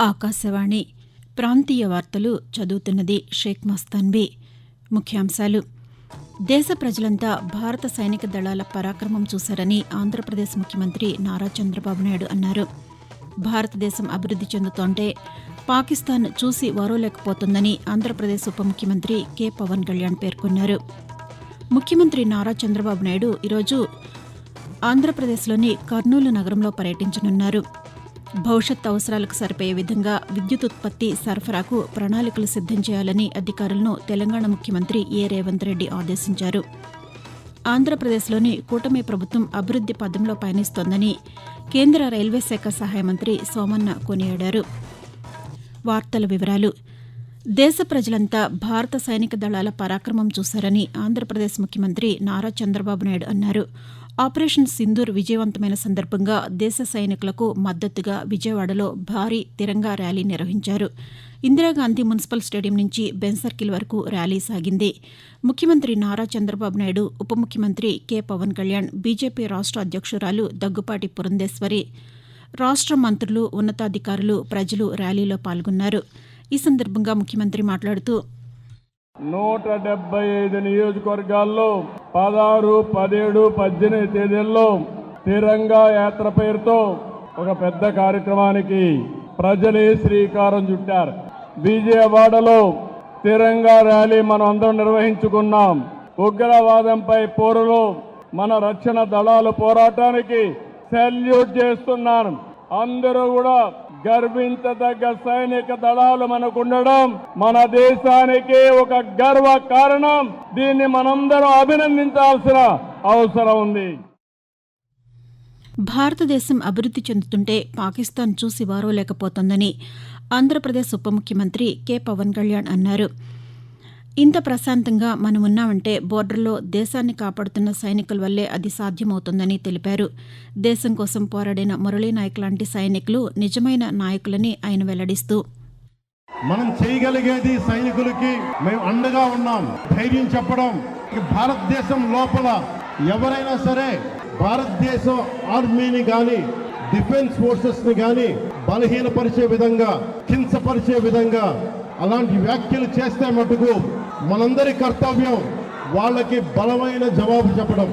ఆకాశవాణి ప్రాంతీయ వార్తలు చదువుతున్నది షేక్ మస్తాన్బీ ముఖ్యాంశాలు. దేశ ప్రజలంతా భారత సైనిక దళాల పరాక్రమం చూశారని ఆంధ్రప్రదేశ్ ముఖ్యమంత్రి నారా చంద్రబాబు నాయుడు అన్నారు. భారతదేశం అభివృద్ది చెందుతోంటే పాకిస్తాన్ చూసి వారోలేకపోతుందని ఆంధ్రప్రదేశ్ ఉప ముఖ్యమంత్రి కె. పవన్ కళ్యాణ్ పేర్కొన్నారు. ముఖ్యమంత్రి నారా చంద్రబాబు నాయుడు ఈరోజు ఆంధ్రప్రదేశ్లోని కర్నూలు నగరంలో పర్యటించనున్నారు. భవిష్యత్ అవసరాలకు సరిపోయే విధంగా విద్యుత్ ఉత్పత్తి సరఫరాకు ప్రణాళికలు సిద్దం చేయాలని అధికారులను తెలంగాణ ముఖ్యమంత్రి ఏ. రేవంత్ రెడ్డి ఆదేశించారు. ఆంధ్రప్రదేశ్లోని కూటమి ప్రభుత్వం అభివృద్ది పథంలో పయనిస్తోందని కేంద్ర రైల్వే శాఖ సహాయ మంత్రి సోమన్న కొనియాడారు. వార్తల వివరాలు. దేశ ప్రజలంతా భారత సైనిక దళాల పరాక్రమం చూశారని ఆంధ్రప్రదేశ్ ముఖ్యమంత్రి నారా చంద్రబాబు నాయుడు అన్నారు. ఆపరేషన్ సింధూర్ విజయవంతమైన సందర్భంగా దేశ సైనికులకు మద్దతుగా విజయవాడలో భారీ తిరంగా ర్యాలీ నిర్వహించారు. ఇందిరాగాంధీ మున్సిపల్ స్టేడియం నుంచి బెన్ సర్కిల్ వరకు ర్యాలీ సాగింది. ముఖ్యమంత్రి నారా చంద్రబాబు నాయుడు ఉప ముఖ్యమంత్రి కె. పవన్ కళ్యాణ్ బీజేపీ రాష్ట్ర అధ్యక్షురాలు దగ్గుపాటి పురంధేశ్వరి రాష్ట్ర మంత్రులు ఉన్నతాధికారులు ప్రజలు ర్యాలీలో పాల్గొన్నారు. ఈ సందర్భంగా ముఖ్యమంత్రి మాట్లాడుతూ నూట డెబ్బై ఐదు నియోజకవర్గాల్లో పదహారు పదిహేడు పద్దెనిమిది తేదీల్లో తిరంగా యాత్ర పేరుతో ఒక పెద్ద కార్యక్రమానికి ప్రజలే శ్రీకారం చుట్టారు. విజయవాడలో తిరంగా ర్యాలీ మనం అందరం నిర్వహించుకున్నాం. ఉగ్రవాదంపై పోరులో మన రక్షణ దళాలు పోరాటానికి సెల్యూట్ చేస్తున్నాను అందరూ కూడా గర్వించదగ్గ సైనిక దళాలు మనకు ఉండడం మన దేశానికి ఒక గర్వ కారణం. దీన్ని మనందరం అభినందించాల్సిన అవసరం ఉంది. భారతదేశం అభివృద్ధి చెందుతుంటే పాకిస్తాన్ చూసి వారోలేకపోతోందని ఆంధ్రప్రదేశ్ ఉప ముఖ్యమంత్రి కె పవన్ కళ్యాణ్ అన్నారు. ఇంత ప్రశాంతంగా మనం ఉన్నామంటే బోర్డర్లో దేశాన్ని కాపాడుతున్న సైనికుల వల్లే అది సాధ్యమవుతుందని తెలిపారు. దేశం కోసం పోరాడిన మురళీ నాయక్ లాంటి సైనికులు నిజమైన నాయకులని ఆయన వెల్లడిస్తూ మనం చేయగలిగేది సైనికులకి మేము అండగా ఉన్నాం ధైర్యం చెప్పడం. భారతదేశం లోపల ఎవరైనా సరే భారతదేశం ఆర్మీని కానీ డిఫెన్స్ ఫోర్సెస్ని కానీ బలహీనపరిచే విధంగా హింసపరిచే విధంగా అలాంటి వ్యాఖ్యలు చేస్తే మటుకు మనందరి కర్తవ్యం వాళ్ళకి బలమైన జవాబు చెప్పడం.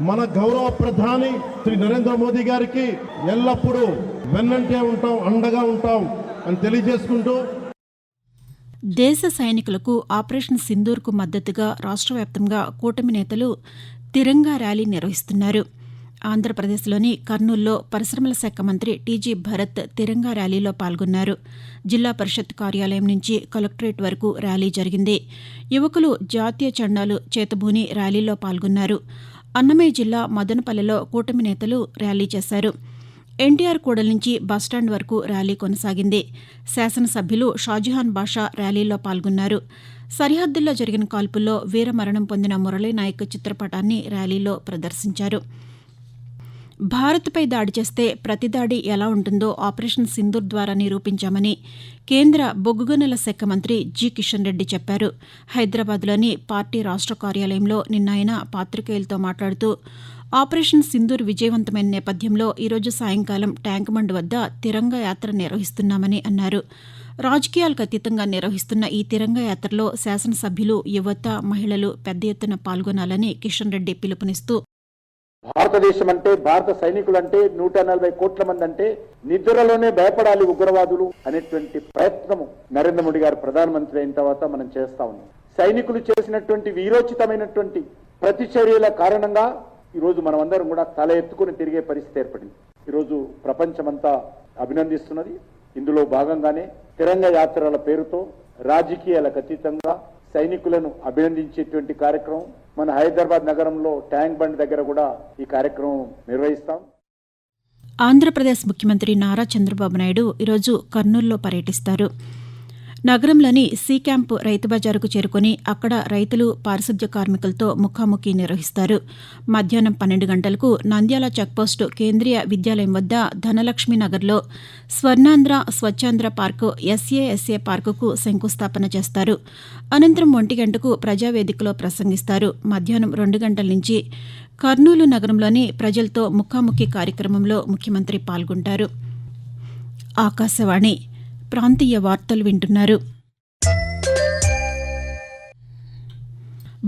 మన గౌరవ ప్రధాని శ్రీ నరేంద్ర మోదీ గారికి ఎల్లప్పుడూ వెన్నంటే ఉంటాం అండగా ఉంటాం అని తెలియజేసుకుంటూ దేశ సైనికులకు ఆపరేషన్ సింధూర్కు మద్దతుగా రాష్ట్ర వ్యాప్తంగా కూటమి నేతలు తిరంగా ర్యాలీ నిర్వహిస్తున్నారు. ఆంధ్రప్రదేశ్లోని కర్నూల్లో పరిశ్రమల శాఖ మంత్రి టీజీ భరత్ తిరంగా ర్యాలీలో పాల్గొన్నారు. జిల్లా పరిషత్ కార్యాలయం నుంచి కలెక్టరేట్ వరకు ర్యాలీ జరిగింది. యువకులు జాతీయ జెండాలు చేతబూని ర్యాలీలో పాల్గొన్నారు. అన్నమయ్య జిల్లా మదనపల్లెలో కూటమి నేతలు ర్యాలీ చేశారు. ఎన్టీఆర్ కూడలి నుంచి బస్టాండ్ వరకు ర్యాలీ కొనసాగింది. శాసనసభ్యులు షాజహాన్ బాషా ర్యాలీలో పాల్గొన్నారు. సరిహద్దుల్లో జరిగిన కాల్పుల్లో వీరమరణం పొందిన మురళీనాయక్ చిత్రపటాన్ని ర్యాలీలో ప్రదర్శించారు. భారత్పై దాడి చేస్తే ప్రతిదాడి ఎలా ఉంటుందో ఆపరేషన్ సింధూర్ ద్వారా నిరూపించామని కేంద్ర బొగ్గుగనుల శాఖ మంత్రి జి కిషన్ రెడ్డి చెప్పారు. హైదరాబాద్లోని పార్టీ రాష్ట్ర కార్యాలయంలో నిన్న ఆయన పాతికేయులతో మాట్లాడుతూ ఆపరేషన్ సింధూర్ విజయవంతమైన నేపథ్యంలో ఈరోజు సాయంకాలం ట్యాంక్ బండ్ వద్ద తిరంగ యాత్ర నిర్వహిస్తున్నామని అన్నారు. రాజకీయాలకు అతీతంగా నిర్వహిస్తున్న ఈ తిరంగ యాత్రలో శాసనసభ్యులు యువత మహిళలు పెద్ద ఎత్తున పాల్గొనాలని కిషన్ రెడ్డి పిలుపునిస్తూ భారతదేశం అంటే భారత సైనికులు అంటే నూట నలభై కోట్ల మంది అంటే నిద్రలోనే భయపడాలి ఉగ్రవాదులు అనేటువంటి ప్రయత్నము నరేంద్ర మోడీ గారు ప్రధానమంత్రి అయిన తర్వాత మనం చేస్తా ఉన్నాం. సైనికులు చేసినటువంటి వీరోచితమైనటువంటి ప్రతిచర్యల కారణంగా ఈరోజు మనమందరం మనం అందరం కూడా తల ఎత్తుకుని తిరిగే పరిస్థితి ఏర్పడింది. ఈరోజు ప్రపంచమంతా అభినందిస్తున్నది. ఇందులో భాగంగానే తిరంగ యాత్రల పేరుతో రాజకీయాలకు అతీతంగా సైనికులను అభినందించేటువంటి కార్యక్రమం మన హైదరాబాద్ నగరంలో ట్యాంక్ బండ్ దగ్గర కూడా ఈ కార్యక్రమం నిర్వహిస్తాం. ఆంధ్రప్రదేశ్ ముఖ్యమంత్రి నారా చంద్రబాబు నాయుడు ఈరోజు కర్నూలులో పర్యటిస్తారు. నగరంలోని సి క్యాంప్ రైతు బజారుకు చేరుకుని అక్కడ రైతులు పారిశుద్ధ్య కార్మికులతో ముఖాముఖి నిర్వహిస్తారు. మధ్యాహ్నం పన్నెండు గంటలకు నంద్యాల చెక్పోస్టు కేంద్రీయ విద్యాలయం వద్ద ధనలక్ష్మి నగర్లో స్వర్ణాంధ్ర స్వచ్ఛాంధ్ర పార్కు ఎస్ఏఎస్ఏ పార్కుకు శంకుస్థాపన చేస్తారు. అనంతరం ఒంటి గంటకు ప్రజావేదికలో ప్రసంగిస్తారు. మధ్యాహ్నం రెండు గంటల నుంచి కర్నూలు నగరంలోని ప్రజలతో ముఖాముఖి కార్యక్రమంలో ముఖ్యమంత్రి పాల్గొంటారు. ఆకాశవాణి ప్రాంతీయ వార్తలు వింటున్నారు.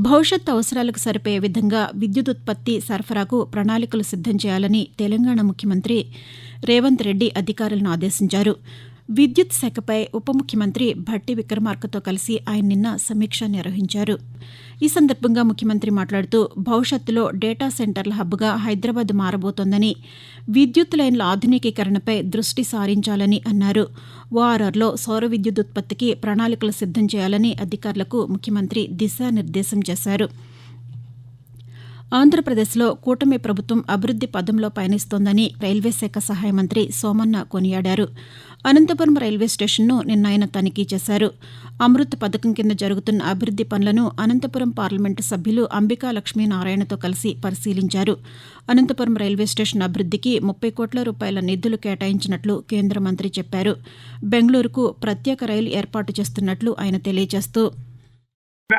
భవిష్యత్ అవసరాలకు సరిపోయే విధంగా విద్యుత్ ఉత్పత్తి సరఫరాకు ప్రణాళికలు సిద్దం చేయాలని తెలంగాణ ముఖ్యమంత్రి రేవంత్ రెడ్డి అధికారులను ఆదేశించారు. విద్యుత్ శాఖపై ఉప ముఖ్యమంత్రి భట్టి విక్రమార్కతో కలిసి ఆయన నిన్న సమీక్ష నిర్వహించారు. ఈ సందర్భంగా ముఖ్యమంత్రి మాట్లాడుతూ భవిష్యత్తులో డేటా సెంటర్ల హబ్గా హైదరాబాద్ మారబోతోందని విద్యుత్ లైన్ల ఆధునికీకరణపై దృష్టి సారించాలని అన్నారు. ఓఆర్ఆర్లో సౌర విద్యుత్ ఉత్పత్తికి ప్రణాళికలు సిద్దం చేయాలని అధికారులకు ముఖ్యమంత్రి దిశానిర్దేశం చేశారు. ఆంధ్రప్రదేశ్లో కూటమి ప్రభుత్వం అభివృద్ది పదంలో పయనిస్తోందని రైల్వే శాఖ సహాయ మంత్రి సోమన్న కొనియాడారు. అనంతపురం రైల్వే స్టేషన్ను నిన్న ఆయన తనిఖీ చేశారు. అమృత్ పథకం కింద జరుగుతున్న అభివృద్ది పనులను అనంతపురం పార్లమెంటు సభ్యులు అంబికా లక్ష్మీనారాయణతో కలిసి పరిశీలించారు. అనంతపురం రైల్వే స్టేషన్ అభివృద్దికి ముప్పై కోట్ల రూపాయల నిధులు కేటాయించినట్లు కేంద్ర మంత్రి చెప్పారు. బెంగళూరుకు ప్రత్యేక రైలు ఏర్పాటు చేస్తున్నట్లు ఆయన తెలియజేస్తూ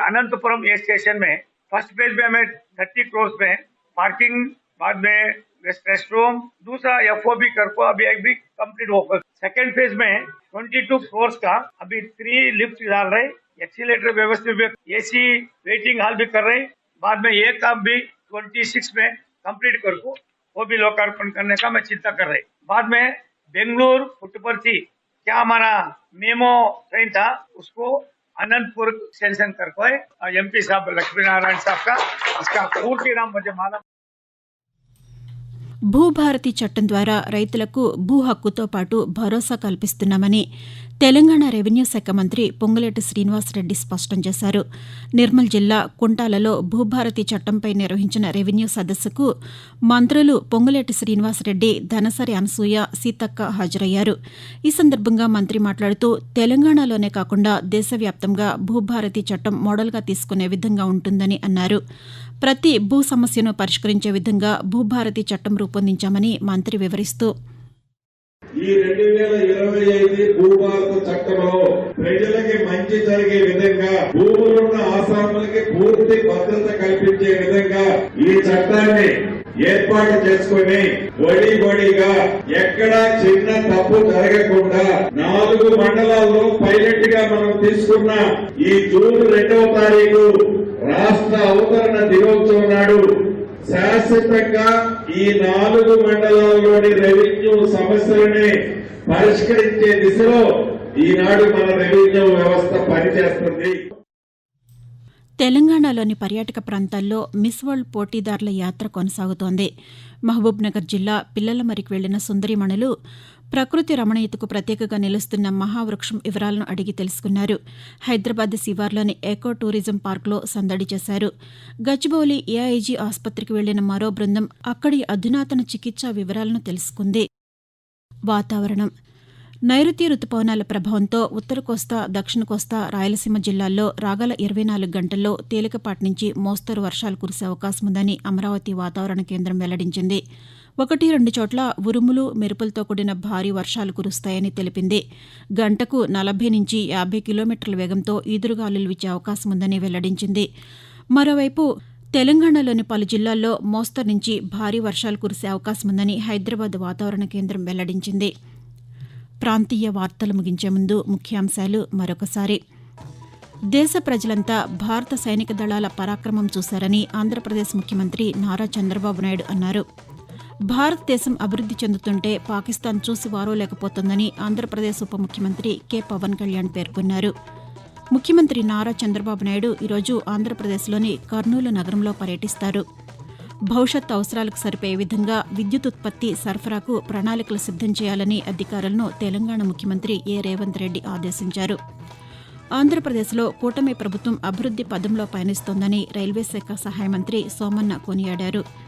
అనంతపురం ఏ స్టేషన్ మే फ़र्स्ट फ़ेज़ में हमें थर्टी क्रोर्स में पार्किंग, बाद में गेस्ट रेस्ट रूम, दूसरा एफ़ ओ बी कर को अभी एक भी कंप्लीट होगा सेकेंड फ़ेज़ में ट्वेंटी टू क्रोर्स का अभी थ्री लिफ्ट डाल रहे एक्सीलेटर व्यवस्था भी एसी वेटिंग हॉल भी कर रहे बाद में ये काम भी ट्वेंटी सिक्स में कंप्लीट कर को वो भी लोकार्पण करने का मैं चिंता कर रही बाद में बेंगलुरु पुट्टपर्थी क्या हमारा मेमो ट्रेन था, उसको अनंतपुर सेंशन कर को है एमपी साहब लक्ष्मी नारायण साहब का इसका पूर्ति नाम मुझे मालूम భూభారతి చట్టం ద్వారా రైతులకు భూ హక్కుతో పాటు భరోసా కల్పిస్తున్నామని తెలంగాణ రెవెన్యూ శాఖ మంత్రి పొంగులేటి శ్రీనివాసరెడ్డి స్పష్టం చేశారు. నిర్మల్ జిల్లా కుంటాలలో భూభారతి చట్టంపై నిర్వహించిన రెవెన్యూ సదస్సుకు మంత్రులు పొంగులేటి శ్రీనివాసరెడ్డి ధనసరి అనసూయ సీతక్క హాజరయ్యారు. ఈ సందర్భంగా మంత్రి మాట్లాడుతూ తెలంగాణలోనే కాకుండా దేశవ్యాప్తంగా భూభారతి చట్టం మోడల్గా తీసుకునే విధంగా ఉంటుందని అన్నారు. ప్రతి భూ సమస్యను పరిష్కరించే విధంగా భూభారతి చట్టం రూపొందించామని మంత్రి వివరిస్తూ ఈ రెండు వేల ఇరవై ఐదు భూభారత చట్టంలో ప్రజలకి మంచి జరిగే విధంగా భూములున్న ఆసాములకి పూర్తి భద్రత కల్పించే విధంగా ఈ చట్టాన్ని ఏర్పాటు చేసుకుని వడి వడిగా ఎక్కడా చిన్న తప్పు జరగకుండా నాలుగు మండలాల్లో పైలట్గా మనం తీసుకున్న ఈ జూన్ రెండవ తారీఖు రాష్ట్ర అవతరణ దినోత్సవం నాడు శాశ్వతంగా ఈ నాలుగు మండలాల్లోని రెవెన్యూ సమస్యలని పరిష్కరించే దిశలో ఈనాడు మన రెవెన్యూ వ్యవస్థ పనిచేస్తుంది. తెలంగాణలోని పర్యాటక ప్రాంతాల్లో మిస్ వరల్డ్ పోటీదారుల యాత్ర కొనసాగుతోంది. మహబూబ్నగర్ జిల్లా పిల్లలమరికి వెళ్ళిన సుందరిమణులు ప్రకృతి రమణీయతకు ప్రత్యేకగా నిలుస్తున్న మహావృక్షం వివరాలను అడిగి తెలుసుకున్నారు. హైదరాబాద్ శివార్లోని ఎకో టూరిజం పార్కులో సందడి చేశారు. గచ్చిబౌలి ఏఐజీ ఆసుపత్రికి వెళ్ళిన మరో బృందం అక్కడి అధునాతన చికిత్సా వివరాలను తెలుసుకుంది. వాతావరణం. నైరుతి రుతుపవనాల ప్రభావంతో ఉత్తర కోస్తా దక్షిణ కోస్తా రాయలసీమ జిల్లాల్లో రాగల ఇరవై నాలుగు గంటల్లో తేలికపాటి నుంచి మోస్తరు వర్షాలు కురిసే అవకాశం ఉందని అమరావతి వాతావరణ కేంద్రం వెల్లడించింది. ఒకటి రెండు చోట్ల ఉరుములు మెరుపులతో కూడిన భారీ వర్షాలు కురుస్తాయని తెలిపింది. గంటకు నలభై నుంచి యాభై కిలోమీటర్ల వేగంతో ఈదురుగాలులు వీచే అవకాశం ఉందని వెల్లడించింది. మరోవైపు తెలంగాణలోని పలు జిల్లాల్లో మోస్తరు నుంచి భారీ వర్షాలు కురిసే అవకాశం ఉందని హైదరాబాద్ వాతావరణ కేంద్రం వెల్లడించింది. ప్రాంతీయ వార్తలు ముగించే ముందు ముఖ్యాంశాలు మరొకసారి. దేశ ప్రజలంతా భారత సైనిక దళాల పరాక్రమం చూశారని ఆంధ్రప్రదేశ్ ముఖ్యమంత్రి నారా చంద్రబాబు నాయుడు అన్నారు. భారతదేశం అభివృద్ది చెందుతుంటే పాకిస్తాన్ చూసి వారోలేకపోతోందని ఆంధ్రప్రదేశ్ ఉప ముఖ్యమంత్రి కె పవన్ కళ్యాణ్ పేర్కొన్నారు. ముఖ్యమంత్రి నారా చంద్రబాబు నాయుడు ఈరోజు ఆంధ్రప్రదేశ్లోని కర్నూలు నగరంలో పర్యటిస్తారు. భవిష్యత్ అవసరాలకు సరిపోయే విధంగా విద్యుత్ ఉత్పత్తి సరఫరాకు ప్రణాళికలు సిద్దం చేయాలని అధికారులను తెలంగాణ ముఖ్యమంత్రి ఏ రేవంత్ రెడ్డి ఆదేశించారు. ఆంధ్రప్రదేశ్లో కూటమి ప్రభుత్వం అభివృద్ది పదంలో పయనిస్తోందని రైల్వే శాఖ సహాయ మంత్రి సోమన్న కొనియాడారు.